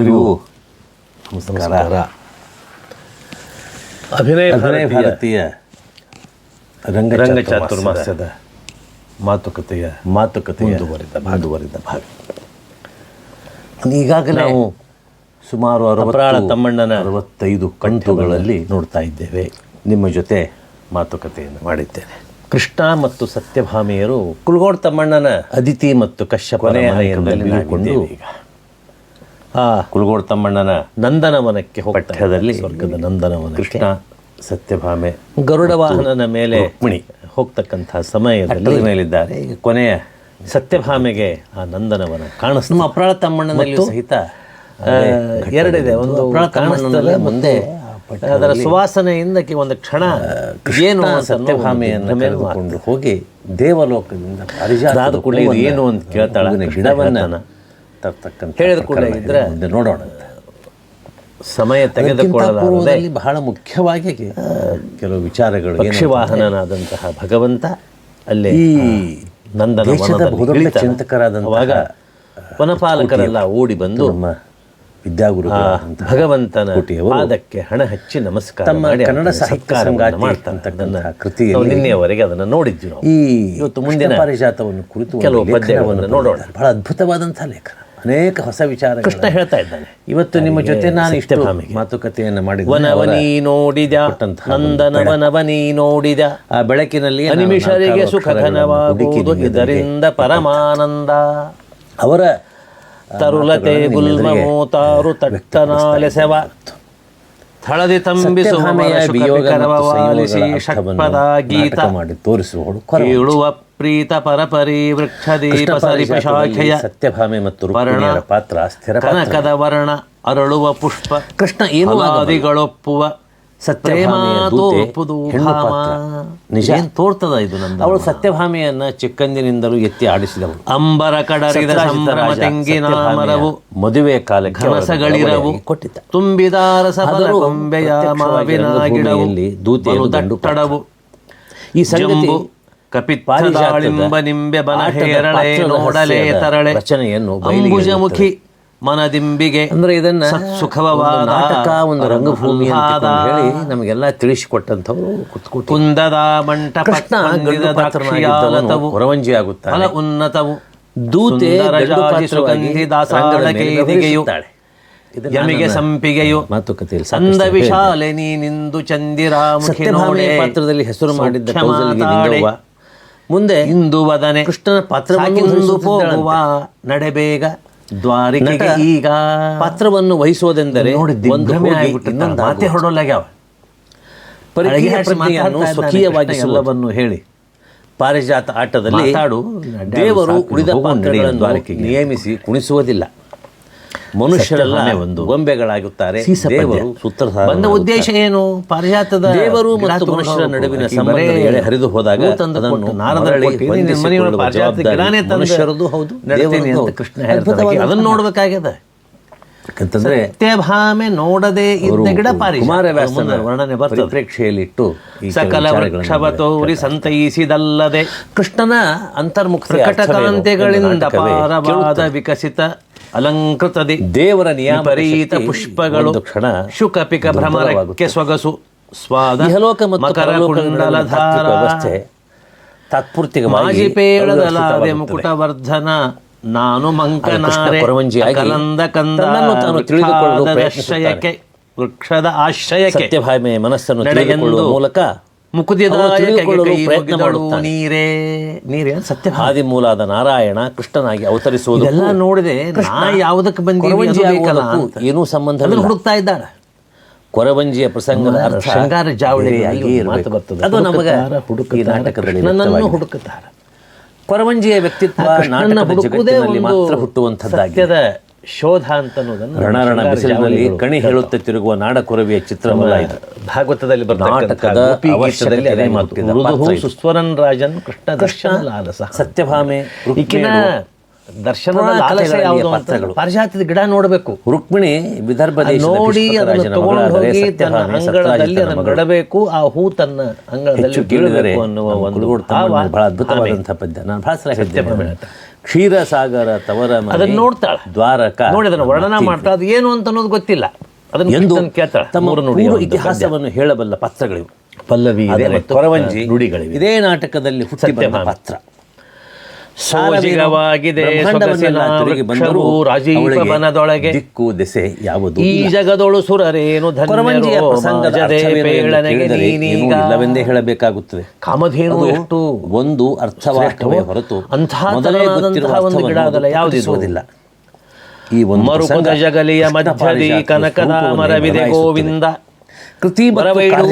ಎಲ್ಲರಿಗೂ ನಮಸ್ಕಾರ. ಅಭಿನಯ ಅಭಿನಯ ಭಾರತೀಯ ರಂಗ ರಂಗ ಚಾತುರ್ಮಾಸ್ಯದ ಮಾತುಕತೆಯ ಮಾತುಕತೆ ಮುಂದುವರಿದ. ಮುಂದುವರಿದ ಭಾಗ. ಈಗಾಗಲೇ ನಾವು ಸುಮಾರು ಅಪರಾಳ ಅರವತ್ತು ತಮ್ಮಣ್ಣನ ಅರವತ್ತೈದು ಕಂಠಗಳಲ್ಲಿ ನೋಡ್ತಾ ಇದ್ದೇವೆ. ನಿಮ್ಮ ಜೊತೆ ಮಾತುಕತೆಯನ್ನು ಮಾಡಿದ್ದೇನೆ. ಕೃಷ್ಣ ಮತ್ತು ಸತ್ಯಭಾಮಿಯರು ಕುಲ್ಗೋಡ್ ತಮ್ಮಣ್ಣನ ಅದಿತಿ ಮತ್ತು ಕಶ್ಯಪನ ಕೊನೆಯ ಮನೆಯಲ್ಲಿ ಹಂತದಲ್ಲಿ ಈಗ. ಆ ಕುಲಗೋಡ್ ತಮ್ಮಣ್ಣನ ನಂದನವನಕ್ಕೆ ಪಠ್ಯದಲ್ಲಿ ಸ್ವರ್ಗದ ನಂದನವನಕ್ಕೆ. ಕೃಷ್ಣ ಸತ್ಯಭಾಮೆ ಗರುಡ ವಾಹನನ ಮೇಲೆ ರುಕ್ಮಿಣಿ. ಹೋಗ್ತಕ್ಕಂಥ ಸಮಯದಲ್ಲಿ ಮೇಲಿದ್ದಾರೆ. ಈಗ ಕೊನೆಯ ಸತ್ಯಭಾಮೆಗೆ ಆ ನಂದನವನ ಕಾಣಿಸ್ತು. ನಮ್ಮ ಅಪ್ರಾಳ ತಮ್ಮಣ್ಣನಲ್ಲಿ ಸಹಿತ ಆ, ಎರಡಿದೆ. ಒಂದು ಕಾಣಿಸ್ತದೆ ಮುಂದೆ ಅದರ ಸುವಾಸನೆಯಿಂದ ಒಂದು ಕ್ಷಣ ಏನು ಸತ್ಯಭಾಮೆಯನ್ನು ಅನ್ನೋ ಹೋಗಿ ದೇವಲೋಕದಿಂದ ಕೂಡ ಏನು ಅಂತ ಕೇಳ್ತಾಳೆ ಗಿಡವನ್ನ. ತರ್ತಕ್ಕಂಥ ಹೇಳಿದ ಕೂಡಲೇ ಪ್ರಕರಣ ಇದ್ರೆ ಮುಂದೆ ನೋಡೋಣ ಸಮಯ ತೆಗೆದುಕೊಳ್ಳಲಾರದೆ ಬಹಳ ಮುಖ್ಯವಾಗಿ ಕೆಲವು ವಿಚಾರಗಳು ಪಕ್ಷಿವಾಹನನಾದಂತಹ ಭಗವಂತ ಅಲ್ಲೇ ಈ ನಂದನ. ಚಿಂತಕರಾದಂತಹ ವನಪಾಲಕರೆಲ್ಲ ಓಡಿ ಬಂದು ವಿದ್ಯಾಗುರುಗಳಾದಂತಹ ಭಗವಂತನ ಅದಕ್ಕೆ ಪಾದಕ್ಕೆ ಹಣ ಹಚ್ಚಿ ನಮಸ್ಕಾರ ತಮ್ಮ ಮಾಡಿ ಕನ್ನಡ ಸಾಹಿತ್ಯ ಕೃತಿಯಲ್ಲಿ ನಿನ್ನೆಯವರೆಗೆ ಅದನ್ನು ನೋಡಿದ್ವಿ ಈ ಇವತ್ತು ಮುಂದಿನ ಪಾರಿಜಾತವನ್ನು ಕುರಿತು ಕೆಲವು ಪದ್ಯವನ್ನು ನೋಡೋಣ. ಬಹಳ ಅದ್ಭುತವಾದಂತಹ ಲೇಖನ. ಅನೇಕ ಹೊಸ ವಿಚಾರ ಕೃಷ್ಣ ಹೇಳ್ತಾ ಇದ್ದಾನೆ. ಇವತ್ತು ನಿಮ್ಮ ಜೊತೆ ನಾನು ಇಷ್ಟ. ಮಾತುಕತೆಯನ್ನು ಮಾಡಿ ವನವನಿ ನೋಡಿದ ನಂದನವನವನಿ ನಂದನ ವನವನಿ ನೋಡಿದ. ಆ ಬೆಳಕಿನಲ್ಲಿ ಅನಿಮಿಷರಿಗೆ ಸುಖ ಘನವಾಗುವುದು ಇದರಿಂದ ಪರಮಾನಂದ. ಅವರ ತರುಲತೆ ಗುಲ್ಮ ತಟ್ಟನಾಲೆ ತಟ್ಟನಾಲೆಸೆವ ಥಳದಿ ತಂಬಿಸು ಸತ್ಯಭಾಮೆಯ ಮರಶುಕ ವಿಯೋಗ ಪಿಕರವ ಮತ್ತು ವಾಲಿಸಿ ಸಂಯೋಗಗಳ ಷಟ್ಪದ ಗೀತ ಮಾಡಿ ತೋರಿಸುವಳು ಕೊರವ. ಕೇಳುವ ಪ್ರೀತ ಪರಪರಿ ವೃಕ್ಷ ದೀಪ ಸರಿಪಶಾಖೆಯ ಶಾಖೆಯ ಸತ್ಯಭಾಮೆ ಮತ್ತು ವರ್ಣ ಪಾತ್ರ ಸ್ಥಿರ. ಕನಕದ ವರ್ಣ ಅರಳುವ ಪುಷ್ಪ ಕೃಷ್ಣ ಏನು ಫಲಾದಿಗಳೊಪ್ಪುವ ತೋರ್ತದ ಇದು ನಂದ ಅವಳು ಸತ್ಯಭಾಮೆಯನ್ನ ಚಿಕ್ಕಂದಿನಿಂದಲೂ ಎತ್ತಿ ಆಡಿಸಿದವಳು. ಅಂಬರ ಕಡರಿದ ತೆಂಗಿನ ಮರವು ಮದುವೆ ಕಾಲ ಘನಸಗಳಿರವು ಕನಸಗಳಿರವು ಕೊಟ್ಟಿದ್ದ. ತುಂಬಿದಾರ ಕೊಂಬೆಯ ಮಾವಿನ ಗಿಡದಲ್ಲಿ ದೂತೆಯನ್ನು ದಟ್ಟಡವು. ಈ ಸಂಗತಿ ಕಪಿತ್ ನಿಂಬೆ ಬನ ಹೇರಳೆ ನೋಡಲೆ ತರಳೆ. ರಚನೆಯನ್ನು ಅಂಬುಜಮುಖಿ ಮನದಿಂಬಿಗೆ ಅಂದ್ರೆ ಇದನ್ನ ಸುಖವಾದ ನಾಟಕ ಒಂದು ರಂಗಭೂಮಿ ಅಂತ. ಹೇಳಿ ನಮಗೆಲ್ಲ ತಿಳಿಸಿಕೊಟ್ಟಂಥವ್ರು ಕುಂದದ ಮಂಟಪ ಪಾತ್ರನಾಗಿದ್ದವನು ಆಗುತ್ತಾನೆ ಫಲ ಉನ್ನತವು. ದೂತೆ ಯಮಿಗೆ ಸಂಪಿಗೆಯು. ಮಾತುಕತೆಯಲ್ಲಿ ಸಂದ. ವಿಶಾಲೆ ನೀನಿಂದು ಸತ್ಯಭಾಮೆಯ ಪಾತ್ರದಲ್ಲಿ ಹೆಸರು ಮಾಡಿದ್ದ ಮುಂದೆ ಇಂದು ವದನೆ ಕೃಷ್ಣನ ಪಾತ್ರ ಹೋಗುವ ನಡೆಬೇಗ ದ್ವಾರಿಕೆಗೆ ಈಗ ಪಾತ್ರವನ್ನು ವಹಿಸುವುದೆಂದರೆ ನೋಡಿ ಒಂದು ಮಾತೆ. ಹೊರಡೋಲ್ಲಾಗ್ಯಾವ. ಕೃಷ್ಣ ಎಲ್ಲವನ್ನು ಹೇಳಿ ಪಾರಿಜಾತ ಆಟದಲ್ಲಿ ದೇವರು ಉಳಿದ ಪಾತ್ರಗಳನ್ನು ದ್ವಾರಕೆಗೆ. ನಿಯಮಿಸಿ ಕುಣಿಸುವುದಿಲ್ಲ ಮನುಷ್ಯರೆಲ್ಲ ಒಂದು. ಗೊಂಬೆಗಳಾಗುತ್ತಾರೆ. ಬಂದ ಉದ್ದೇಶ ಏನು? ಪಾರಿಜಾತದ ದೇವರು ಮತ್ತು ಮನುಷ್ಯರ ನಡುವಿನ ಸಂಬಂಧ ಹರಿದು ಹೋದಾಗ ಮನುಷ್ಯರದು ಹೌದು, ಕೃಷ್ಣ ಅದನ್ನು ನೋಡ್ಬೇಕಾಗ್ಯದ ಯಾಕಂತಂದ್ರೆ ಸತ್ಯಭಾಮೆ ನೋಡದೆ ಇದ್ದ ಗಿಡ ಪಾರಿ ಕುಮಾರವ್ಯಾಸನ ವರ್ಣನೆ ಬರ್ತದೆ. ಪ್ರೇಕ್ಷೆಯಲ್ಲಿಟ್ಟು ಸಕಲ ವೃಕ್ಷವತೋರಿ ವೃಕ್ಷವ ತೋರಿ ಸಂತೈಸಿದಲ್ಲದೆ. ಕೃಷ್ಣನ ಅಂತರ್ಮುಖ ಪ್ರಕಟ ಕಾಂತಿಗಳಿಂದ ಪಾರವಾದ ವಿಕಸಿತ ಅಲಂಕೃತದಿ ದೇವರ ನಿಯಮ ವಿಪರೀತ ಪುಷ್ಪಗಳು ಕ್ಷಣ ಶುಕಪಿಕ ಭ್ರಮರಕ್ಕೆ ಸೊಗಸು ಸ್ವಾದ ಇಹಲೋಕ ಮತ್ತು ತಾತ್ವಿಕ ವ್ಯವಸ್ಥೆ ತಾತ್ಪೂರ್ತಿಕವಾಗಿ ಮಾಜಿಪೇಳದಲಾದೆ ಅವ್ಯವಸ್ಥಿತವಾಗುತ್ತದೆ. ಮುಕುಟವರ್ಧನ ನಾನು ಮಂಕನಾರೆ ಕಲಂದ ಕಂದ ತನ್ನನ್ನು ತಾನು ತಿಳಿದುಕೊಳ್ಳಲು ವೃಕ್ಷಾದ ಪ್ರಯತ್ನಿಸುತ್ತಾನೆ. ಆಶ್ರಯಕ್ಕೆ ವೃಕ್ಷದ ಆಶ್ರಯಕ್ಕೆ ಸತ್ಯಭಾಮೆಯ ಮನಸ್ಸನ್ನು ತಿಳಿದುಕೊಳ್ಳುವ ಮೂಲಕ ನೀರೇ. ನೀರೇ ಸತ್ಯ ಆದಿಮೂಲಾದ ನಾರಾಯಣ ಕೃಷ್ಣನಾಗಿ ಅವತರಿಸುವುದು ಎಲ್ಲ ನೋಡಿದೆ ನಾ ಯಾವುದಕ್ಕೆ ಅಂತ. ಏನೂ ಸಂಬಂಧ ಹುಡುಕ್ತಾ ಇದ್ದಾಳೆ ಕೊರವಂಜಿಯ ಪ್ರಸಂಗದ ಅರ್ಥ ಶೃಂಗಾರ ಜಾವಳಿಯಾಗಿ ಮಾತು. ಬರ್ತದೆ. ಅದು ನಮಗೆ ಹುಡುಕುತ್ತಾರ, ನಾಟಕದಲ್ಲಿ ಕೃಷ್ಣನನ್ನು ಹುಡುಕುತ್ತಾರೆ. ಕೊರವಂಜಿಯ ವ್ಯಕ್ತಿತ್ವ ನಾಟಕದ ಜಗತ್ತಿನಲ್ಲಿ ಮಾತ್ರ ಹುಟ್ಟುವಂಥದ್ದಾಗಿದೆ. ಶೋಧ ಅಂತ ಅನ್ನೋದನ್ನು ರಣರಣ ಬಿಸಿಲಿನಲ್ಲಿ ಕಣಿ ಹೇಳುತ್ತೆ ತಿರುಗುವ ನಾಡಕೊರವಿಯ ಚಿತ್ರವಲ್ಲ ಇದು. ಭಾಗವತದಲ್ಲಿ ನಾಟಕದ ಗೋಪಿ ಅದೇ ಮಾತು. ಸುಸ್ವರನ್ ರಾಜನ್ ಕೃಷ್ಣ ದರ್ಶನ ಲಾಲಸ. ಸತ್ಯಭಾಮೆ ದರ್ಶನದ ಲಾಲಸ ಯಾವುದು ಅಂತ ಪಾರಿಜಾತದ ಗಿಡ ನೋಡಬೇಕು. ರುಕ್ಮಿಣಿ ವಿದರ್ಭ ನೋಡಿ ಅದನ್ನು ರಾಜನ ತಗೊಂಡು ಹೋಗಿ ತನ್ನ ಅಂಗಳದಲ್ಲಿ ಅದನ್ನು. ಬಿಡಬೇಕು. ಆ ಹೂ ತನ್ನ ಅಂಗಳದಲ್ಲಿ ಕೇಳಿದರೆ ಅನ್ನುವ ಒಂದು ಬಹಳ ಅದ್ಭುತವಾದಂಥ ಪದ್ಯ. ನಾನು ಬಹಳ ಸಲ ಹೇಳ್ತೇನೆ. ಕ್ಷೀರಸಾಗರ ತವರ ಅದನ್ನ ನೋಡ್ತಾಳೆ. ದ್ವಾರಕ ನೋಡಿ ಅದನ್ನು ವರ್ಣನ ಮಾಡ್ತಾ ಅದು ಏನು ಅಂತ ಅನ್ನೋದು ಗೊತ್ತಿಲ್ಲ. ಅದನ್ನು ಎಂದು ಕೇಳ್ತಾಳೆ. ತಮ್ಮ ನುಡಿ ಇತಿಹಾಸವನ್ನು ಹೇಳಬಲ್ಲ ಪತ್ರಗಳಿವೆ. ಪಲ್ಲವಿ ಇದೆ ಕೊರವಂಜಿ ನುಡಿಗಳಿವೆ. ಇದೇ ನಾಟಕದಲ್ಲಿ ಹುಟ್ಟಿ ಪತ್ರ. ಸೋಜಿಗವಾಗಿದೆ ರಾಜೀವನದೊಳಗೆ ದಿಕ್ಕು ದೆಸೆ ಯಾವುದು? ಈ ಜಗದೊಳು ಸುರರೇನು ಇಲ್ಲವೆಂದೇ ಹೇಳಬೇಕಾಗುತ್ತದೆ. ಕಾಮಧೇನು ಎಷ್ಟು? ಒಂದು ಅರ್ಥವಾಷ್ಟವೇ ಹೊರತು ಅಂತಹ ಮೊದಲೇ ಗೊತ್ತಿರುವ ಅರ್ಥವನ್ನು ಅದಲ್ಲ, ಅದು ಯಾವುದಿದು? ಈ ಒಂದು ಜಗಲಿಯ ಮಧ್ಯದಿ ಕನಕದ ಮರವಿದೆ ಗೋವಿಂದ. ಕೃತಿ ಬರವೈಡು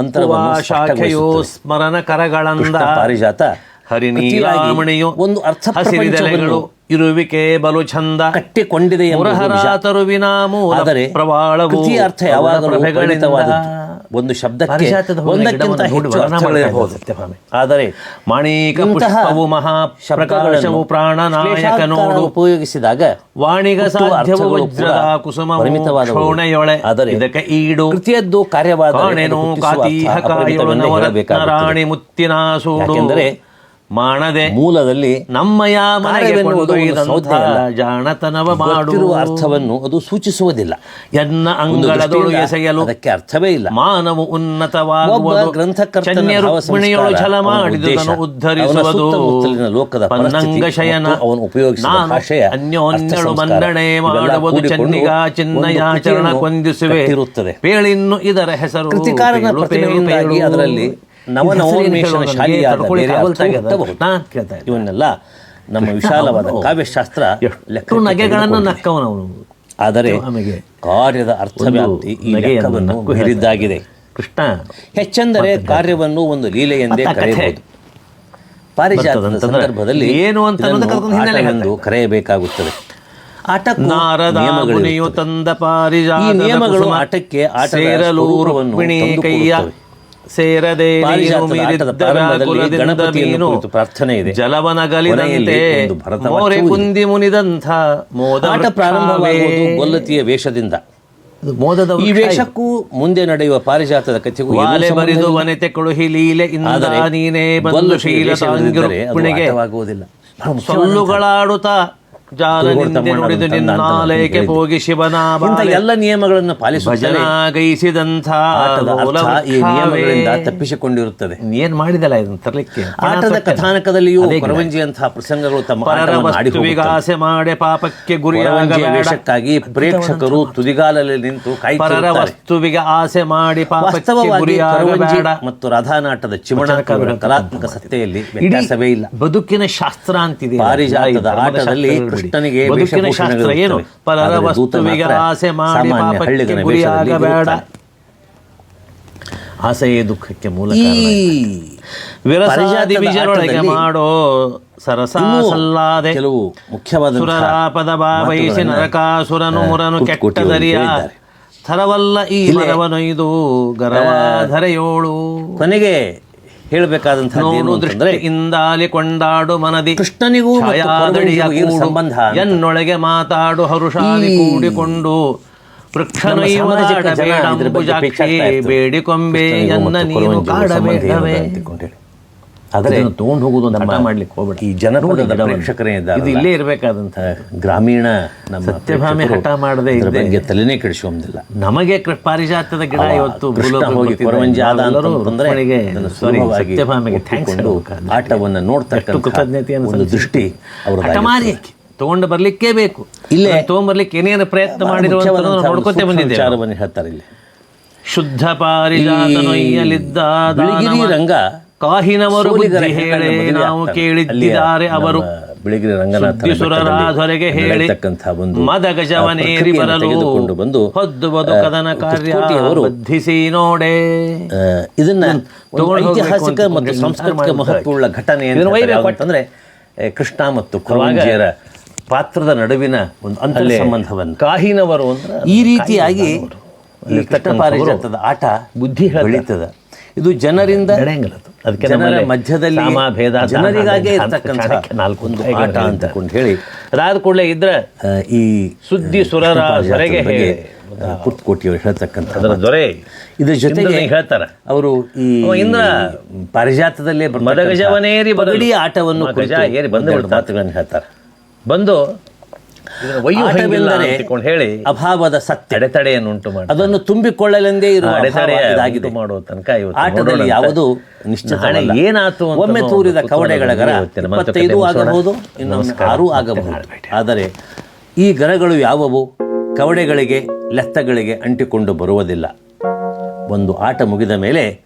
ಅಂತರವನ್ನು ಶಾಖೆಯು. ಸ್ಮರಣ ಕರಗಳಂದ ಪಾರಿಜಾತ ಹರಿನೀಲಾಮಣಿಯು ಒಂದು ಅರ್ಥ ಹಸಿರಿದೆಲೆಗಳು ಇರುವಿಕೆ ಬಲು ಚಂದ ಕಟ್ಟಿಕೊಂಡಿದೆ. ಮುರಹರಾತರುವಿನ ಆದರೆ ಪ್ರವಾಳವು ಅರ್ಥ ಯಾವಾಗಲೂ ಒಂದು ಶಬ್ದಕ್ಕೆ ಒಂದಕ್ಕಿಂತ ಹೆಚ್ಚು ಅರ್ಥಗಳಿರಬಹುದು. ಆದರೆ ಮಾಣಿಕ ಪುಷ್ಪವು ಮಹಾ ಪ್ರಕಾಶವು ಪ್ರಾಣನಾಯಕ ನೋಡು ಉಪಯೋಗಿಸಿದಾಗ ವಾಣಿಗ ಸಾಧ್ಯವು ವಜ್ರದ ಕುಸುಮ ಪರಿಮಿತವಾದವು. ಕ್ಷೋಣೆಯೊಳೆ. ಆದರೆ ಇದಕ್ಕೆ ಈಡು. ಕೃತಿಯದ್ದು ಕಾರ್ಯವಾದ ಕಾತೀಹ ಕಾಯುಳು ರಾಣಿ ಮುತ್ತಿನ ಸೂಡು ಮಾಡದೆ ಮೂಲದಲ್ಲಿ ನಮ್ಮಯ. ಜಾಣತನವ ಮಾಡುವ ಅರ್ಥವನ್ನು ಅದು ಸೂಚಿಸುವುದಿಲ್ಲ. ಎನ್ನ ಅಂಗಳದೊಳು ಎಸೆಯಲು ಅದಕ್ಕೆ ಅರ್ಥವೇ ಇಲ್ಲ. ಮಾನವ ಉನ್ನತವಾಗುವುದು. ಒಬ್ಬ ಗ್ರಂಥಕರ್ತನ ಚನ್ಯ ಭಾವ ರುಕ್ಮಿಣಿಯೊಳು ಸಂಸ್ಕಾರ, ಛಲ ಮಾಡಿದನು ಉದ್ಧರಿಸುವುದು. ಲೋಕದ ಪನ್ನಂಗ ಶಯನ. ಅವನು ಉಪಯೋಗಿಸಿದ ಭಾಷೆಯ ಅನ್ಯೋನ್ಯಳು ಇವೆಲ್ಲ ಮಾಡುವುದು. ಚನ್ನಿಗ ಚೆನ್ನಿಗ ಚಿನ್ನಯ ಒಂದು ಚರಣ ಕೃತಿಯನ್ನು ಕೊಂದಿಸುವೆ. ಇರುತ್ತದೆ ಪೇಳಿನ್ನು ಇದರ ಹೆಸರು ಕೃತಿಕಾರನ ಪ್ರತಿಮೆಯಿಂದಾಗಿ ಅದರಲ್ಲಿ ನವನವೋನ್ಮೇಷಣ ಶಾಲಿಯಾದ ಬೇರೆ ಅರ್ಥ ಹುಟ್ಟಬಹುದು. ನಾನ್ ಕೇಳ್ತಾ ಇವನ್ನೆಲ್ಲ ನಮ್ಮ ವಿಶಾಲವಾದ ಕಾವ್ಯಶಾಸ್ತ್ರ ಲೆಕ್ಕಕ್ಕೆ ನಗೆಗಳನ್ನು. ನಕ್ಕವನವನು ಆದರೆ ಕಾರ್ಯದ ಅರ್ಥವ್ಯಾಪ್ತಿ ಈ ಲೆಕ್ಕವನ್ನು ಕೃಷ್ಣ ಹೆಚ್ಚೆಂದರೆ ಕಾರ್ಯವನ್ನು ಒಂದು ಲೀಲೆ ಎಂದೇ. ಕರೆಯಬಹುದು ಪಾರಿಜಾತದ ಸಂದರ್ಭದಲ್ಲಿ ಏನು ಅಂತ ಎಂದು ಕರೆಯಬೇಕಾಗುತ್ತದೆ ಆಟಕ್ಕೆ. ತಂದ ಪಾರಿಜಾತದ ನಿಯಮಗಳು ಆಟಕ್ಕೆ ಆಟದ ಕೈಯ. ಸೇರದೆ ಪ್ರಾರ್ಥನೆ ಇದೆ. ಒಂದು ಮೋರೆ. ಕುಂದಿ ಮುನಿದಂಥ ಮೋದಾಟ ಪ್ರಾರಂಭವಾಗುವುದು ಗೊಲ್ಲತಿಯ ವೇಷದಿಂದ ಮೋದದ ಈ ವೇಷಕ್ಕೂ ಮುಂದೆ ನಡೆಯುವ ಪಾರಿಜಾತದ ಕಥೆಗೂ ಆಲೆ ಬರಿದು. ವನಿತೆ ಕೊಳುಹಿ ಲೀಲೆ ಇಂದ ನೀನೇ ಬಂದು ಶೀಲ ವೇಷವಿಲ್ಲದಿದ್ದರೆ ಅದು ರುಕ್ಮಿಣಿಗೆ ಆಟವಾಗುವುದಿಲ್ಲ ಬಹಳ ಮುಖ್ಯವಾದ ಸೊಲ್ಲುಗಳಾಡುತ್ತಾ ಜಾಲ ತುಳುಗೋಡು ನಿಂದೆ ತಮ್ಮಣ್ಣ ನುಡಿದು ತಂದ ಅಂತ ನಾನು ನಿನ್ನಾಲೇಕೆ ಹೇಳಿದ್ದೆ. ಹೋಗಿ ಶಿವನ ಇಂಥ ಬಾಲೆ ಎಲ್ಲ ನಿಯಮಗಳನ್ನು ಆಟದ ಈ ನಿಯಮಗಳಿಂದ ತಪ್ಪಿಸಿಕೊಂಡಿರುತ್ತದೆ. ಏನ್ ಮಾಡಿದಲ್ಲ ಇದನ್ನು ತರಲಿಕ್ಕೆ? ಆಟದ ಕಥಾನಕದಲ್ಲಿಯೂ. ಕೊರವಂಜಿಯಂತಹ ಪ್ರಸಂಗಗಳು ತಮ್ಮ. ಆಸೆ ಮಾಡಿ ಪಾಪಕ್ಕೆ ಗುರಿಯಾಗಿ ವೇಷಕ್ಕಾಗಿ ಪ್ರೇಕ್ಷಕರು ತುದಿಗಾಲಲ್ಲಿ ನಿಂತು ಪರರ ವಸ್ತುವಿಗೆ ಆಸೆ ಮಾಡಿ ಪಾಪಕ್ಕೆ ಮತ್ತು ರಾಧಾನಾಟದ ಚಿಮಣ ಕಲಾತ್ಮಕ ಸತ್ತೆಯಲ್ಲಿ ವ್ಯತ್ಯಾಸವೇ ಇಲ್ಲ. ಬದುಕಿನ ಶಾಸ್ತ್ರ ಅಂತಿದೆ ಪಾರಿಜಾತದ ಆಟದಲ್ಲಿ ಶಾಸ್ತ್ರಗಳು ಬಿಡಿ. ಕೃಷ್ಣನಿಗೆ ಬದುಕಿನ ಶಾಸ್ತ್ರ ಏನು? ಪರರ ವಸ್ತುವಿಗೆ ಆಸೆ ಮಾಡಿ ಪಾಪಕ್ಕೆ ಗುರಿಯಾಗಬೇಡ ಆಸೆಯೇ ದುಃಖಕ್ಕೆ ಮೂಲ ವಿರಸಾದಿ ಬೀಜರೊಳಗೆ ಮಾಡೋ ಸರಸ ಇನ್ನೂ ಸಲ್ಲಾದೆ. ಕೆಲವು ಮುಖ್ಯವಾದ ಸುರರಾಪದ ಬಾಬೈಸಿ ನರಕಾಸುರನು ಮುರನು ಕುಟ್- ಕೆಟ್ಟದರಿಯ ಕುಟ್ಟಿಯವರು ಹೇಳಿದ್ದಾರೆ. ಥರವಲ್ಲ ಈ ಮರವನೊಯ್ದು ಗರವಾಧರೆಯೋಳು. ಕೊನೆಗೆ ಹೇಳಬೇಕಾದಂತಹ ಇಂದಾಲಿ ಕೊಂಡಾಡು ಮನದಿ. ಕೃಷ್ಣನಿಗೂ ಸಂಬಂಧ ಎನ್ನೊಳಗೆ ಮಾತಾಡು ಹರುಷಾಲಿ ಕೂಡಿಕೊಂಡು. ಬೇಡಿಕೊಂಬೆ ಎನ್ನ ನೀನು ಕಾಡಬೇಡವೇ. ಆದರೆ ಅದನ್ನು ಹೋಗೋದು ನಮ್ಮ ಮಾಡ್ಲಿಕ್ಕೆ ಹೋಗ್ಬೇಡ. ಈ ಜನರು ಪ್ರೇಕ್ಷಕರೇ. ಪ್ರೇಕ್ಷಕರೇ ಇದು ಇಲ್ಲೇ ಇರಬೇಕಾದಂತ ಗ್ರಾಮೀಣ ನಮ್ಮ ಸತ್ಯಭಾಮೆ ಹಠ ಮಾಡದೆ ಇದ್ರ ತಲೆನೇ ಕೆಡಿಸುವಂದಿಲ್ಲ ನಮಗೆ ಪಾರಿಜಾತದ ಗಿಡ ಇವತ್ತು ಹೋಗಿ ಸತ್ಯಭಾಮೆಗೆ ಥ್ಯಾಂಕ್ಸ್ ಒಪ್ಪಿಕೊಂಡು ಆಟವನ್ನು ನೋಡ್ತಕ್ಕಂಥ ಕೃತಜ್ಞತೆಯನ್ನು ಒಂದು ದೃಷ್ಟಿ ಹಠ ಮಾರಿ ತಗೊಂಡು ಬರ್ಲಿಕ್ಕೇ ಬೇಕು. ಇಲ್ಲೇ ತಗೊಂಡ್ಬರ್ಲಿಕ್ಕೆ ಏನೇನು ಪ್ರಯತ್ನ ಮಾಡಿರುವಂತ ನೋಡ್ಕೊತೇ ಬಂದಿದ್ದೇವೆ ವಿಚಾರವನ್ನು ಹೇಳ್ತಾರೆ ಇಲ್ಲಿ. ಶುದ್ಧ ಪಾರಿಜಾತ ರಂಗ ಕಾಹಿನವರು ಬುದ್ಧಿ ಹೇಳಿ ನಾವು ಕೇಳಿದ್ದಾರೆ ಅವರು. ಬಿಳಿಗಿರಿ ಧ್ವರೆಗೆ ಹೇಳಿ ಮದ ಗಜವನೇರಿ ಬರಲು ಬಂದು ಹೊದ್ದು ಬದುಕದನ ಆ, ಕಾರ್ಯ ತುತ್ತೂಟಿಯವರು ಬದ್ಧಿಸಿ ನೋಡೆ. ಇದನ್ನ ಐತಿಹಾಸಿಕ ಮತ್ತು ಸಾಂಸ್ಕೃತಿಕ. ಮಹತ್ವವುಳ್ಳ ಘಟನೆ ಅಂತಂದ್ರೆ ಕೃಷ್ಣ ಮತ್ತು ಕುರುವಂಜಿಯರ ಪಾತ್ರದ ನಡುವಿನ ಒಂದು ಅಂತರ ಸಂಬಂಧವನ್ನು ಕಾಹಿನವರು ಅಂದ್ರೆ ಈ ರೀತಿಯಾಗಿ ಈ ಕೃಷ್ಣ ಆಟ ಬುದ್ಧಿ. ಬೆಳೀತದ. ಇದು ಜನರಿಂದ ನಡೆಯಂಗಿಲ್ಲ ಅದು. ಅದಕ್ಕೆ ಜನರ ಮಧ್ಯದಲ್ಲಿ ಸಾಮ, ಭೇದ, ಜನರಿಗಾಗೆ ಇರ್ತಕ್ಕಂಥ ನಾಲ್ಕು ಒಂದು ಆಟ ಅಂತ ಹೇಳಿ ಅದಾದ ಕೂಡಲೇ ಇದ್ರೆ ಈ ಸುದ್ದಿ ಸುರರ ಹೇಗೆ ಸೊರೆಗೆ ಕುರ್ತಕೋಟಿಯವರು ಹೇಳ್ತಕ್ಕಂಥ ಅದರ ದೊರೆ ಇದ್ರ ಜೊತೆಗೆ ಹೇಳ್ತಾರೆ ಅವರು ಈ ಇಂದ್ರ ಪಾರಿಜಾತದಲ್ಲೇ ಮದಗಜವನೇರಿ ಬದಲು. ಆಟವನ್ನು ಏರಿ ಬಂದು. ಮಾತುಗಳನ್ನು ಹೇಳ್ತಾರೆ ಬಂದು ಹೇಳಿ ಅಭಾವದ ಸತ್ಯ. ಅಡೆತಡೆಯನ್ನು ಉಂಟು ಮಾಡಿ ಅದನ್ನು ತುಂಬಿಕೊಳ್ಳಲೆಂದೇ ಇರುವ ಅಡೆತಡೆ ಅಭಾವ ಇದಾಗಿದೆ. ಮಾಡುವ ತನಕ ಇವತ್ತು ಆಟದಲ್ಲಿ ಯಾವುದು ನಿಶ್ಚಿತ ಅಂತ ಒಮ್ಮೆ ತೂರಿದ ಕವಡೆಗಳ ಗರ ಇಪ್ಪತ್ತೈದು ಆಗಬಹುದು ಇನ್ನೊಂದು ಆರೂ ಆಗಬಹುದು. ಆದರೆ ಈ ಗರಗಳು ಯಾವುವು? ಕವಡೆಗಳಿಗೆ ಲೆತ್ತಗಳಿಗೆ ಅಂಟಿಕೊಂಡು ಬರುವುದಿಲ್ಲ. ಒಂದು ಆಟ ಮುಗಿದ ಮೇಲೆ